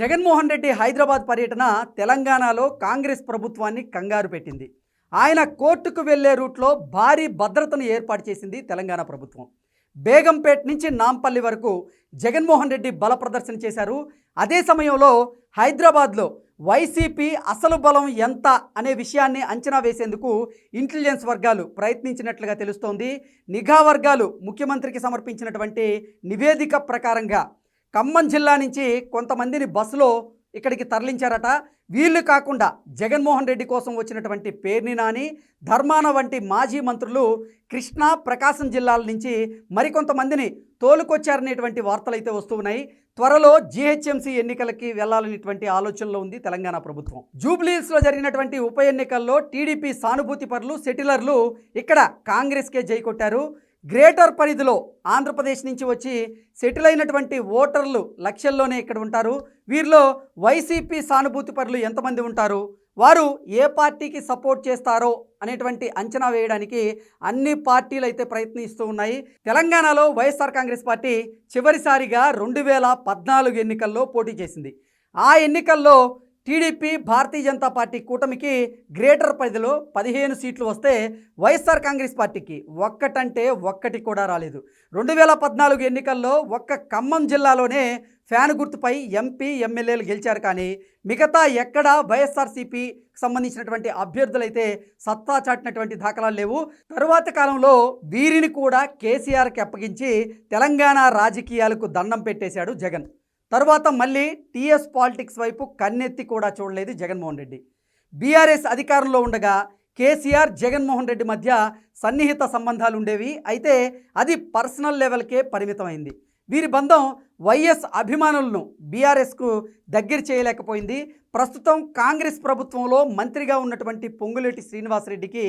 జగన్మోహన్ రెడ్డి హైదరాబాద్ పర్యటన తెలంగాణలో కాంగ్రెస్ ప్రభుత్వాన్ని కంగారు పెట్టింది. ఆయన కోర్టుకు వెళ్ళే రూట్లో భారీ భద్రతను ఏర్పాటు చేసింది తెలంగాణ ప్రభుత్వం. బేగంపేట్ నుంచి నాంపల్లి వరకు జగన్మోహన్ రెడ్డి బల ప్రదర్శన చేశారు. అదే సమయంలో హైదరాబాద్లో వైసీపీ అసలు బలం ఎంత అనే విషయాన్ని అంచనా వేసేందుకు ఇంటెలిజెన్స్ వర్గాలు ప్రయత్నించినట్లుగా తెలుస్తోంది. నిఘా వర్గాలు ముఖ్యమంత్రికి సమర్పించినటువంటి నివేదిక ప్రకారంగా ఖమ్మం జిల్లా నుంచి కొంతమందిని బస్సులో ఇక్కడికి తరలించారట. వీళ్ళు కాకుండా జగన్మోహన్ రెడ్డి కోసం వచ్చినటువంటి పేర్ని నాని ధర్మాన వంటి మాజీ మంత్రులు కృష్ణా ప్రకాశం జిల్లాల నుంచి మరికొంతమందిని తోలుకొచ్చారనేటువంటి వార్తలు అయితే వస్తున్నాయి. త్వరలో జీహెచ్ఎంసీ ఎన్నికలకి వెళ్ళాలనేటువంటి ఆలోచనలో ఉంది తెలంగాణ ప్రభుత్వం. జూబ్లీహిల్స్లో జరిగినటువంటి ఉప ఎన్నికల్లో టీడీపీ సానుభూతి పరులు సెటిలర్లు ఇక్కడ కాంగ్రెస్కే జై కొట్టారు గ్రేటర్ పరిధిలో ఆంధ్రప్రదేశ్ నుంచి వచ్చి సెటిల్ అయినటువంటి ఓటర్లు లక్షల్లోనే ఇక్కడ ఉంటారు. వీరిలో వైసీపీ సానుభూతి పరులు ఎంతమంది ఉంటారు? వారు ఏ పార్టీకి సపోర్ట్ చేస్తారో అనేటువంటి అంచనా వేయడానికి అన్ని పార్టీలు అయితే ప్రయత్నిస్తూ ఉన్నాయి. తెలంగాణలో వైఎస్ఆర్ కాంగ్రెస్ పార్టీ చివరిసారిగా రెండు వేల పద్నాలుగు ఎన్నికల్లో పోటీ చేసింది. ఆ ఎన్నికల్లో టీడీపీ భారతీయ జనతా పార్టీ కూటమికి గ్రేటర్ పరిధిలో పదిహేను సీట్లు వస్తే వైఎస్ఆర్ కాంగ్రెస్ పార్టీకి ఒక్కటంటే ఒక్కటి కూడా రాలేదు. రెండు వేల పద్నాలుగు ఎన్నికల్లో ఒక్క ఖమ్మం జిల్లాలోనే ఫ్యాన్ గుర్తుపై ఎంపీ ఎమ్మెల్యేలు గెలిచారు. కానీ మిగతా ఎక్కడా వైఎస్ఆర్సీపీ సంబంధించినటువంటి అభ్యర్థులైతే సత్తా చాటినటువంటి దాఖలాలు లేవు. తరువాత కాలంలో వీరిని కూడా కేసీఆర్కి అప్పగించి తెలంగాణ రాజకీయాలకు దండం పెట్టేశాడు జగన్. తరువాత మళ్ళీ టీఎస్ పాలిటిక్స్ వైపు కన్నెత్తి కూడా చూడలేదు జగన్మోహన్ రెడ్డి. బీఆర్ఎస్ అధికారంలో ఉండగా కేసీఆర్ జగన్మోహన్ రెడ్డి మధ్య సన్నిహిత సంబంధాలు ఉండేవి. అయితే అది పర్సనల్ లెవెల్కే పరిమితమైంది. వీరి బంధం వైఎస్ అభిమానులను బీఆర్ఎస్కు దగ్గర చేయలేకపోయింది. ప్రస్తుతం కాంగ్రెస్ ప్రభుత్వంలో మంత్రిగా ఉన్నటువంటి పొంగులేటి శ్రీనివాసరెడ్డికి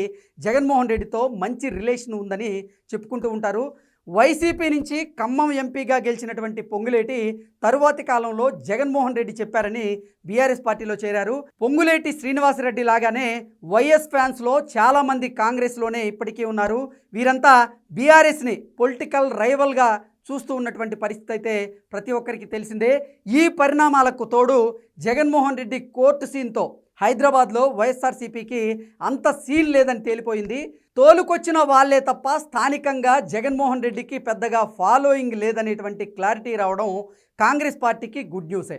జగన్మోహన్ రెడ్డితో మంచి రిలేషన్ ఉందని చెప్పుకుంటూ ఉంటారు. వైసీపీ నుంచి ఖమ్మం ఎంపీగా గెలిచినటువంటి పొంగులేటి తరువాతి కాలంలో జగన్మోహన్ రెడ్డి చెప్పారని బీఆర్ఎస్ పార్టీలో చేరారు. పొంగులేటి శ్రీనివాసరెడ్డి లాగానే వైఎస్ ఫ్యాన్స్లో చాలామంది కాంగ్రెస్లోనే ఇప్పటికీ ఉన్నారు. వీరంతా బీఆర్ఎస్ని పొలిటికల్ రైవల్గా చూస్తూ ఉన్నటువంటి పరిస్థితి అయితే ప్రతి ఒక్కరికి తెలిసిందే. ఈ పరిణామాలకు తోడు జగన్మోహన్ రెడ్డి కోర్టు సీన్తో హైదరాబాద్లో వైఎస్ఆర్సీపీకి అంత సీన్ లేదని తేలిపోయింది. తోలుకొచ్చిన వాళ్ళే తప్ప స్థానికంగా జగన్మోహన్ రెడ్డికి పెద్దగా ఫాలోయింగ్ లేదనేటువంటి క్లారిటీ రావడం కాంగ్రెస్ పార్టీకి గుడ్ న్యూసే.